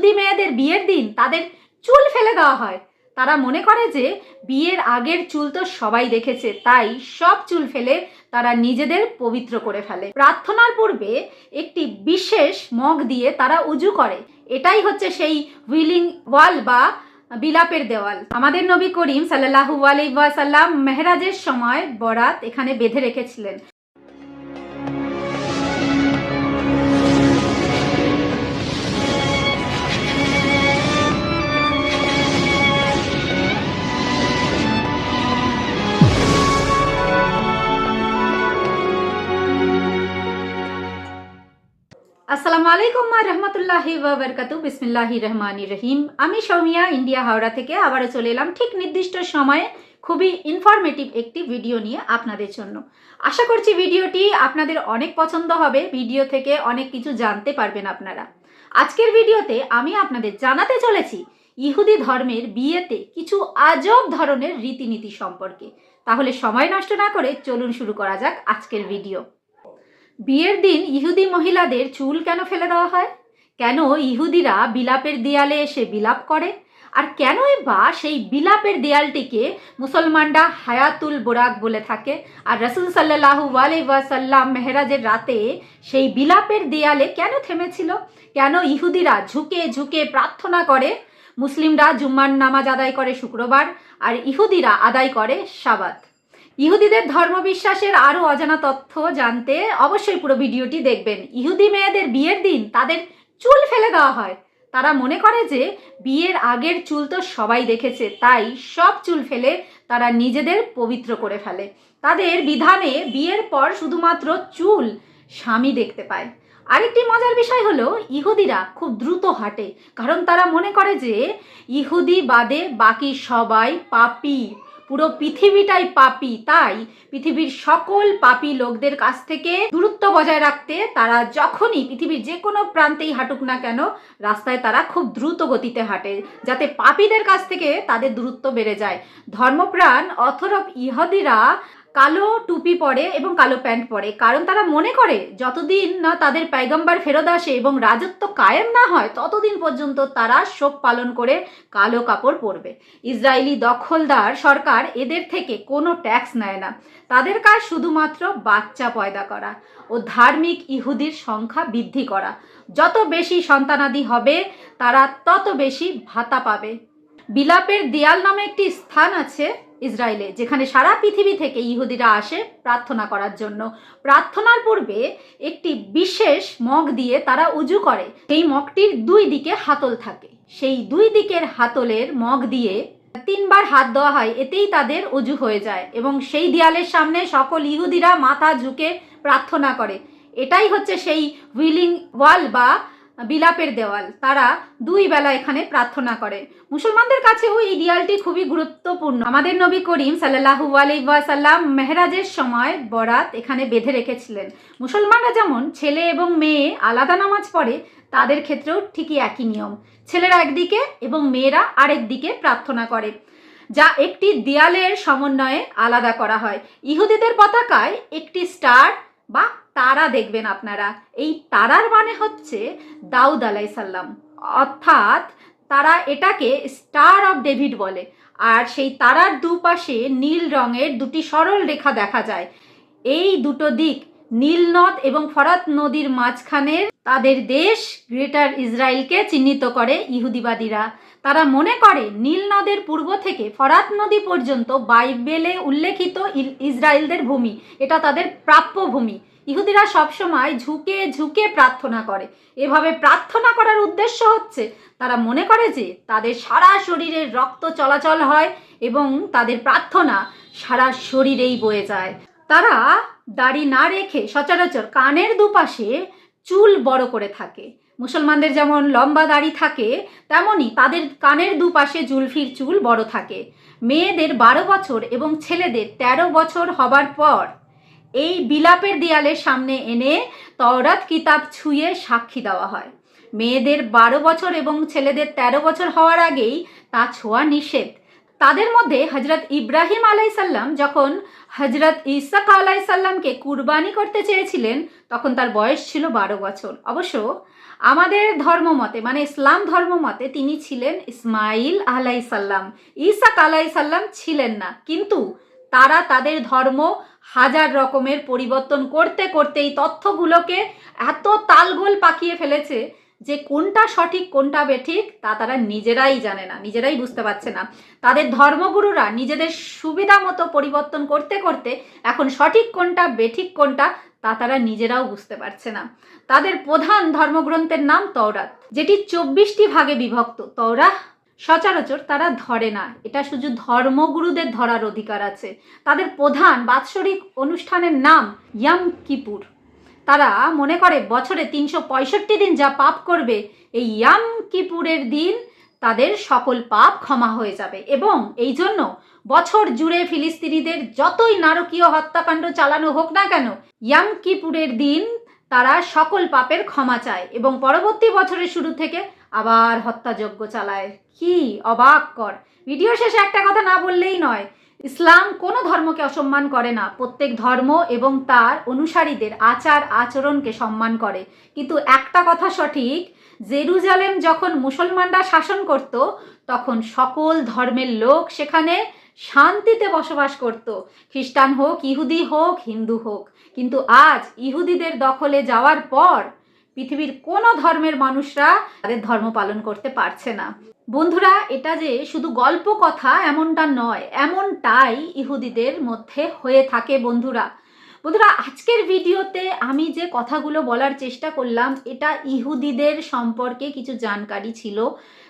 ইহুদি মেয়েদের বিয়ের দিন তাদের চুল ফেলে দেওয়া হয়, তারা মনে করে যে বিয়ের আগের চুল তো সবাই দেখেছে, তাই সব চুল ফেলে তারা নিজেদের পবিত্র করে ফেলে। প্রার্থনার পূর্বে একটি বিশেষ মগ দিয়ে তারা উজু করে। এটাই হচ্ছে সেই উইলিং ওয়াল বা বিলাপের দেওয়াল। আমাদের নবী করিম সাল্লাহু আলাইসাল্লাম মেহরাজের সময় বরাত এখানে বেঁধে রেখেছিলেন। আসসালামু আলাইকুম রহমতুল্লাহি ওবরকাতু বিসমিল্লাহি রহমানি রহিম। আমি সৌমিয়া, ইন্ডিয়া হাওড়া থেকে আবারও চলে এলাম ঠিক নির্দিষ্ট সময়ে খুবই ইনফরমেটিভ একটি ভিডিও নিয়ে আপনাদের জন্য। আশা করছি ভিডিওটি আপনাদের অনেক পছন্দ হবে ভিডিও থেকে অনেক কিছু জানতে পারবেন আপনারা। আজকের ভিডিওতে আমি আপনাদের জানাতে চলেছি ইহুদি ধর্মের বিয়েতে কিছু আজব ধরনের রীতিনীতি সম্পর্কে। তাহলে সময় নষ্ট না করে চলুন শুরু করা যাক আজকের ভিডিও বিয়ের দিন ইহুদি মহিলাদের চুল কেন ফেলে দেওয়া হয়? কেন ইহুদিরা বিলাপের দেয়ালে এসে বিলাপ করে? আর কেনই বা সেই বিলাপের দেয়ালটিকে মুসলমানরা হায়াতুল বোরাক বলে থাকে? আর রসুল সাল্লাহু ওয়াসাল্লাম মেহরাজের রাতে সেই বিলাপের দেয়ালে কেন থেমেছিল? কেন ইহুদিরা ঝুঁকে ঝুঁকে প্রার্থনা করে? মুসলিমরা জুম্মার নামাজ আদায় করে শুক্রবার, আর ইহুদিরা আদায় করে সাবাত। ইহুদিদের ধর্মবিশ্বাসের আরও অজানা তথ্য জানতে অবশ্যই পুরো ভিডিওটি দেখবেন। ইহুদি মেয়েদের বিয়ের দিন তাদের চুল ফেলে দেওয়া হয়। তারা মনে করে যে বিয়ের আগের চুল তো সবাই দেখেছে, তাই সব চুল ফেলে তারা নিজেদের পবিত্র করে ফেলে। তাদের বিধানে বিয়ের পর শুধুমাত্র চুল স্বামী দেখতে পায়। আরেকটি মজার বিষয় হলো, ইহুদিরা খুব দ্রুত হাঁটে, কারণ তারা মনে করে যে ইহুদি বাদে বাকি সবাই পাপি। পুরো পৃথিবীটাই পাপি, তাই পৃথিবীর সকল পাপি লোকদের কাছ থেকে দূরত্ব বজায় রাখতে তারা যখনই পৃথিবীর যে কোনো প্রান্তেই হাঁটুক না কেন, রাস্তায় তারা খুব দ্রুত গতিতে হাঁটে, যাতে পাপীদের কাছ থেকে তাদের দূরত্ব বেড়ে যায়। ধর্মপ্রাণ অথরব ইহুদিরা কালো টুপি পরে এবং কালো প্যান্ট পরে। কারণ তারা মনে করে, যতদিন না তাদের পাইগম্বার ফেরত আসে এবং রাজত্ব কায়েম না হয়, ততদিন পর্যন্ত তারা শোক পালন করে কালো কাপড় পরবে। ইসরায়েলি দখলদার সরকার এদের থেকে কোনো ট্যাক্স নেয় না। তাদের কাজ শুধুমাত্র বাচ্চা পয়দা করা ও ধার্মিক ইহুদির সংখ্যা বৃদ্ধি করা। যত বেশি সন্তানাদি হবে, তারা তত বেশি ভাতা পাবে। বিলাপের দেয়াল নামে একটি স্থান আছে ইসরায়েলে, যেখানে সারা পৃথিবী থেকে ইহুদিরা আসে প্রার্থনা করার জন্য। প্রার্থনার পূর্বে একটি বিশেষ মগ দিয়ে তারা উজু করে। সেই মগটির দুই দিকে হাতল থাকে। সেই দুই দিকের হাতলের মগ দিয়ে তিনবার হাত দেওয়া হয়, এতেই তাদের উজু হয়ে যায় এবং সেই দেয়ালের সামনে সকল ইহুদিরা মাথা ঝুঁকে প্রার্থনা করে। এটাই হচ্ছে সেই উইলিং ওয়াল বা বিলাপের দেওয়াল। তারা দুই বেলা এখানে প্রার্থনা করে। মুসলমানদের কাছেও এই দেয়ালটি খুবই গুরুত্বপূর্ণ। আমাদের নবী করিম সাল্লাহু আলাইসাল্লাম মেহরাজের সময় বরাত এখানে বেঁধে রেখেছিলেন। মুসলমানরা যেমন ছেলে এবং মেয়ে আলাদা নামাজ পড়ে, তাদের ক্ষেত্রেও ঠিকই একই নিয়ম। ছেলেরা একদিকে এবং মেয়েরা আরেক দিকে প্রার্থনা করে, যা একটি দেয়ালের সমন্বয়ে আলাদা করা হয়। ইহুদিদের পতাকায় একটি স্টার বা তারা দেখবেন আপনারা। এই তারার মানে হচ্ছে দাউদ আলাইসাল্লাম অর্থাৎ তারা এটাকে স্টার অফ ডেভিড বলে। আর সেই তারার দুপাশে নীল রঙের দুটি সরল রেখা দেখা যায়। এই দুটো দিক, নীল নদ এবং ফরাত নদীর মাঝখানের তাদের দেশ গ্রেটার ইসরায়েলকে চিহ্নিত করে ইহুদিবাদীরা। তারা মনে করে নীল নদের পূর্ব থেকে ফরাত নদী পর্যন্ত বাইবেলে উল্লেখিত ইসরায়েলদের ভূমি। এটা তাদের প্রাপ্য ভূমি। ইহুদিরা সবসময় ঝুঁকে ঝুঁকে প্রার্থনা করে। এভাবে প্রার্থনা করার উদ্দেশ্য হচ্ছে, তারা মনে করে যে তাদের সারা শরীরের রক্ত চলাচল হয় এবং তাদের প্রার্থনা সারা শরীরেই বয়ে যায়। তারা দাড়ি না রেখে সচরাচর কানের দুপাশে চুল বড় করে থাকে। মুসলমানদের যেমন লম্বা দাড়ি থাকে, তেমনই তাদের কানের দুপাশে জুলফির চুল বড় থাকে। মেয়েদের বারো বছর এবং ছেলেদের ১৩ বছর হবার পর এই বিলাপের দেয়ালের সামনে এনে তওরাত কিতাব ছুঁয়ে সাক্ষী দেওয়া হয়। মেয়েদের বারো বছর এবং ছেলেদের ১৩ বছর হওয়ার আগেই তা ছোঁয়া নিষেধ। তাদের মধ্যে হজরত ইব্রাহিম আলাইসাল্লাম যখন হজরত ইসাক আলাইসাল্লামকে কুরবানি করতে চেয়েছিলেন, তখন তার বয়স ছিল বারো বছর। অবশ্য আমাদের ধর্ম মতে মানে ইসলাম ধর্ম মতে তিনি ছিলেন ইসমাইল আলাইসাল্লাম ইসাক আলাইসাল্লাম ছিলেন না। কিন্তু তারা তাদের ধর্ম হাজার রকমের পরিবর্তন করতে করতে এই তথ্যগুলোকে এত তালগোল পাকিয়ে ফেলেছে যে কোনটা সঠিক, কোনটা বেঠিক, তা তারা নিজেরাই জানে না, নিজেরাই বুঝতে পারছে না। তাদের ধর্মগুরুরা নিজেদের সুবিধা মতো পরিবর্তন করতে করতে এখন সঠিক কোনটা, বেঠিক কোনটা, তা তারা নিজেরাও বুঝতে পারছে না। তাদের প্রধান ধর্মগ্রন্থের নাম তওরাত, যেটি চব্বিশটি ভাগে বিভক্ত। তওরা সচরাচর তারা ধরে না, এটা শুধু ধর্মগুরুদের ধরার অধিকার আছে। তাদের প্রধান বাৎসরিক অনুষ্ঠানের নাম ইয়াম কিপুর। তারা মনে করে বছরে তিনশো পঁয়ষট্টি দিন যা পাপ করবে, এই ইয়াম কিপুরের দিন তাদের সকল পাপ ক্ষমা হয়ে যাবে। এবং এই জন্য বছর জুড়ে ফিলিস্তিনিদের যতই নারকীয় হত্যাকাণ্ড চালানো হোক না কেন, ইয়াম কিপুরের দিন তারা সকল পাপের ক্ষমা চায় এবং পরবর্তী বছরের শুরু থেকে আবার হত্যাযজ্ঞ চালায়। কি অবাক কর। ভিডিও শেষে একটা কথা না বললেই নয় ইসলাম কোনো ধর্মকে অসম্মান করে না। প্রত্যেক ধর্ম এবং তার অনুসারীদের আচার আচরণকে সম্মান করে। কিন্তু একটা কথা সঠিক, জেরুজালেম যখন মুসলমানরা শাসন করত, তখন সকল ধর্মের লোক সেখানে শান্তিতে বসবাস করত। খ্রিস্টান হোক, ইহুদি হোক, হিন্দু হোক। কিন্তু আজ ইহুদিদের দখলে যাওয়ার পর পৃথিবীর কোনো ধর্মের মানুষরা তাদের ধর্ম পালন করতে পারছে না। বন্ধুরা, এটা যে শুধু গল্প কথা এমনটা নয়, এমনটাই ইহুদিদের মধ্যে হয়ে থাকে বন্ধুরা। বন্ধুরা, আজকের ভিডিওতে আমি যে কথাগুলো বলার চেষ্টা করলাম, এটা ইহুদিদের সম্পর্কে কিছু জানকারি ছিল,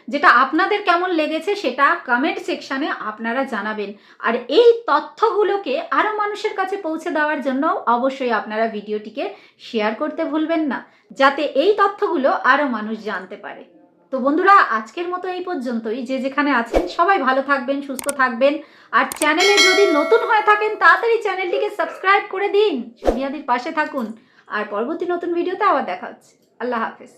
যেটা আপনাদের কেমন লেগেছে সেটা কমেন্ট সেকশানে আপনারা জানাবেন। আর এই তথ্যগুলোকে আরও মানুষের কাছে পৌঁছে দেওয়ার জন্য অবশ্যই আপনারা ভিডিওটিকে শেয়ার করতে ভুলবেন না, যাতে এই তথ্যগুলো আরও মানুষ জানতে পারে। তো বন্ধুরা, আজকের মতো এই পর্যন্তই। যে যেখানে আছেন, সবাই ভালো থাকবেন, সুস্থ থাকবেন। আর চ্যানেলে যদি নতুন হয়ে থাকেন, তাড়াতাড়ি চ্যানেলটিকে সাবস্ক্রাইব করে দিন। সোনিয়াদির পাশে থাকুন। আর পরবর্তী নতুন ভিডিওতে আবার দেখা হচ্ছে। আল্লাহ হাফেজ।